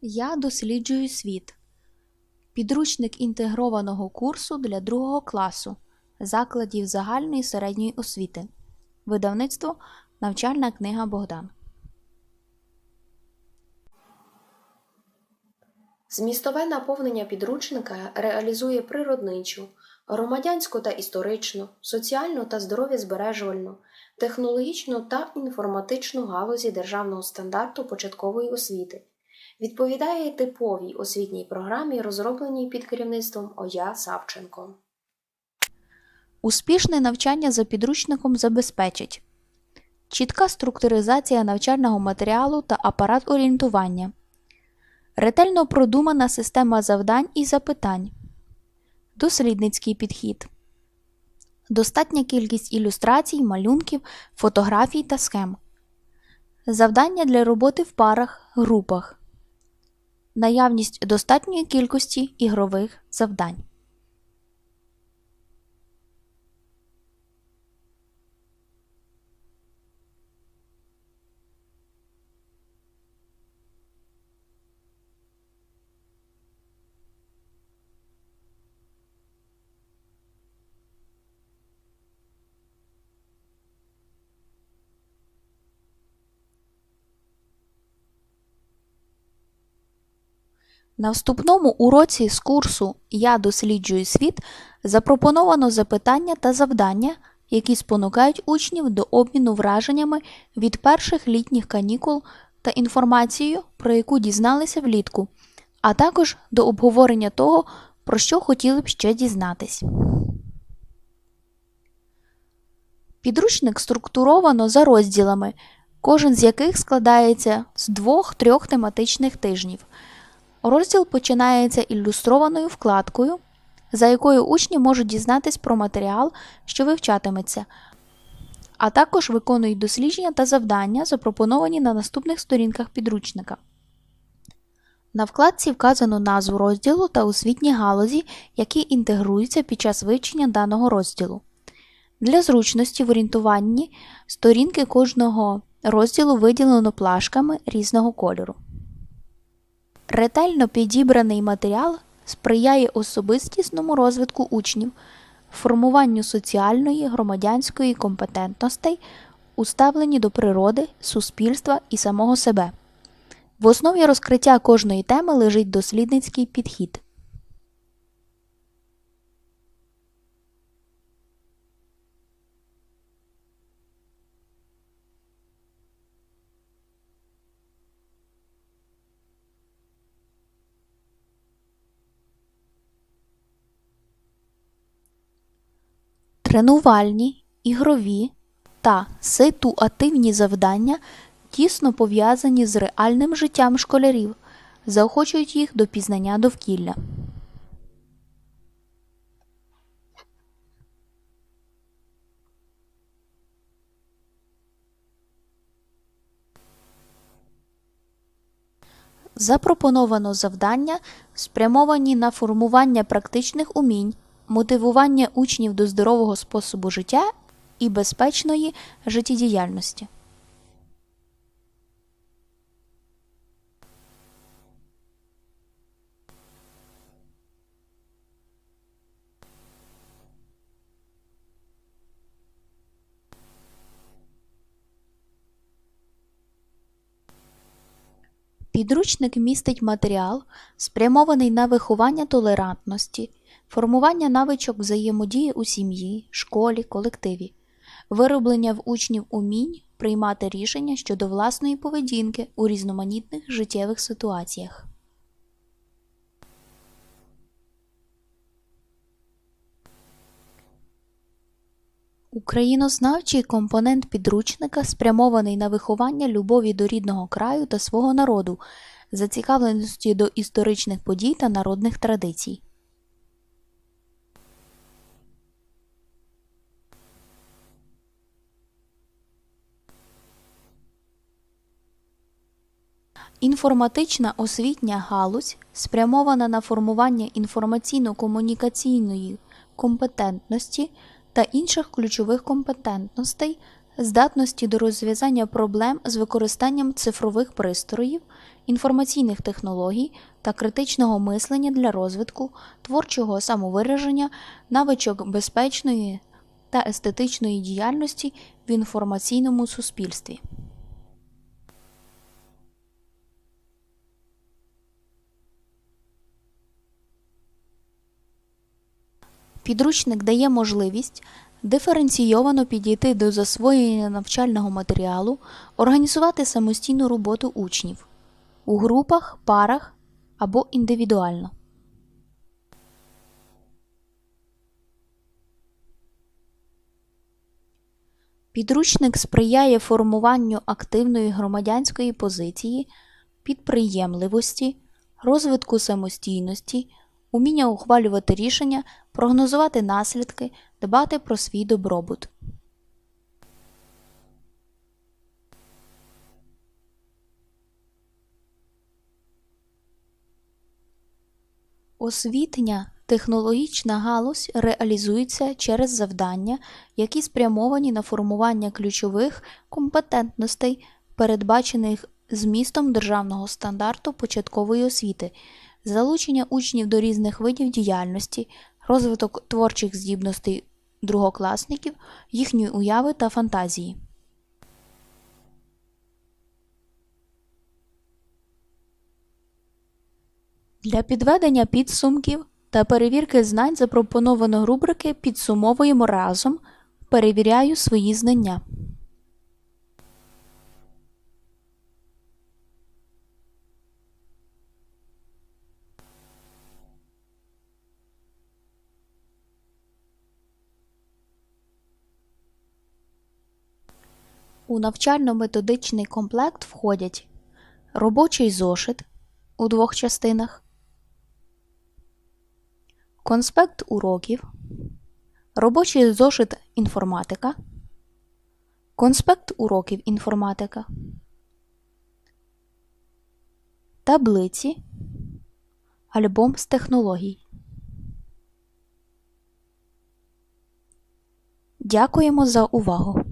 Я досліджую світ. Підручник інтегрованого курсу для другого класу закладів загальної середньої освіти. Видавництво Навчальна книга Богдан. Змістове наповнення підручника реалізує природничу, громадянську та історичну, соціальну та здоров'язбережувальну, технологічну та інформатичну галузі державного стандарту початкової освіти. Відповідає типовій освітній програмі, розробленій під керівництвом ОЯ Савченко. Успішне навчання за підручником забезпечить чітка структуризація навчального матеріалу та апарат орієнтування, ретельно продумана система завдань і запитань, дослідницький підхід, достатня кількість ілюстрацій, малюнків, фотографій та схем, завдання для роботи в парах, групах, наявність достатньої кількості ігрових завдань. На вступному уроці з курсу Я досліджую світ запропоновано запитання та завдання, які спонукають учнів до обміну враженнями від перших літніх канікул та інформацією, про яку дізналися влітку, а також до обговорення того, про що хотіли б ще дізнатись. Підручник структуровано за розділами, кожен з яких складається з двох-трьох тематичних тижнів. Розділ починається ілюстрованою вкладкою, за якою учні можуть дізнатись про матеріал, що вивчатиметься, а також виконують дослідження та завдання, запропоновані на наступних сторінках підручника. На вкладці вказано назву розділу та освітні галузі, які інтегруються під час вивчення даного розділу. Для зручності в орієнтуванні сторінки кожного розділу виділено плашками різного кольору. Ретельно підібраний матеріал сприяє особистісному розвитку учнів, формуванню соціальної, громадянської компетентностей, у ставленні до природи, суспільства і самого себе. В основі розкриття кожної теми лежить дослідницький підхід. Тренувальні, ігрові та ситуативні завдання тісно пов'язані з реальним життям школярів, заохочують їх до пізнання довкілля. Запропоновано завдання, спрямовані на формування практичних умінь, мотивування учнів до здорового способу життя і безпечної життєдіяльності. Підручник містить матеріал, спрямований на виховання толерантності, формування навичок взаємодії у сім'ї, школі, колективі, вироблення в учнів умінь приймати рішення щодо власної поведінки у різноманітних життєвих ситуаціях. Українознавчий компонент підручника спрямований на виховання любові до рідного краю та свого народу, зацікавленості до історичних подій та народних традицій. Інформатична освітня галузь спрямована на формування інформаційно-комунікаційної компетентності та інших ключових компетентностей здатності до розв'язання проблем з використанням цифрових пристроїв, інформаційних технологій та критичного мислення для розвитку, творчого самовираження, навичок безпечної та естетичної діяльності в інформаційному суспільстві. Підручник дає можливість диференційовано підійти до засвоєння навчального матеріалу, організувати самостійну роботу учнів у групах, парах або індивідуально. Підручник сприяє формуванню активної громадянської позиції, підприємливості, розвитку самостійності, уміння ухвалювати рішення, прогнозувати наслідки, дбати про свій добробут. Освітня технологічна галузь реалізується через завдання, які спрямовані на формування ключових компетентностей, передбачених змістом державного стандарту початкової освіти, залучення учнів до різних видів діяльності, розвиток творчих здібностей другокласників, їхньої уяви та фантазії. Для підведення підсумків та перевірки знань запропоновано рубрики Підсумовуємо разом. Перевіряю свої знання. У навчально-методичний комплект входять робочий зошит у двох частинах, конспект уроків, робочий зошит інформатика, конспект уроків інформатика, таблиці, альбом з технологій. Дякуємо за увагу!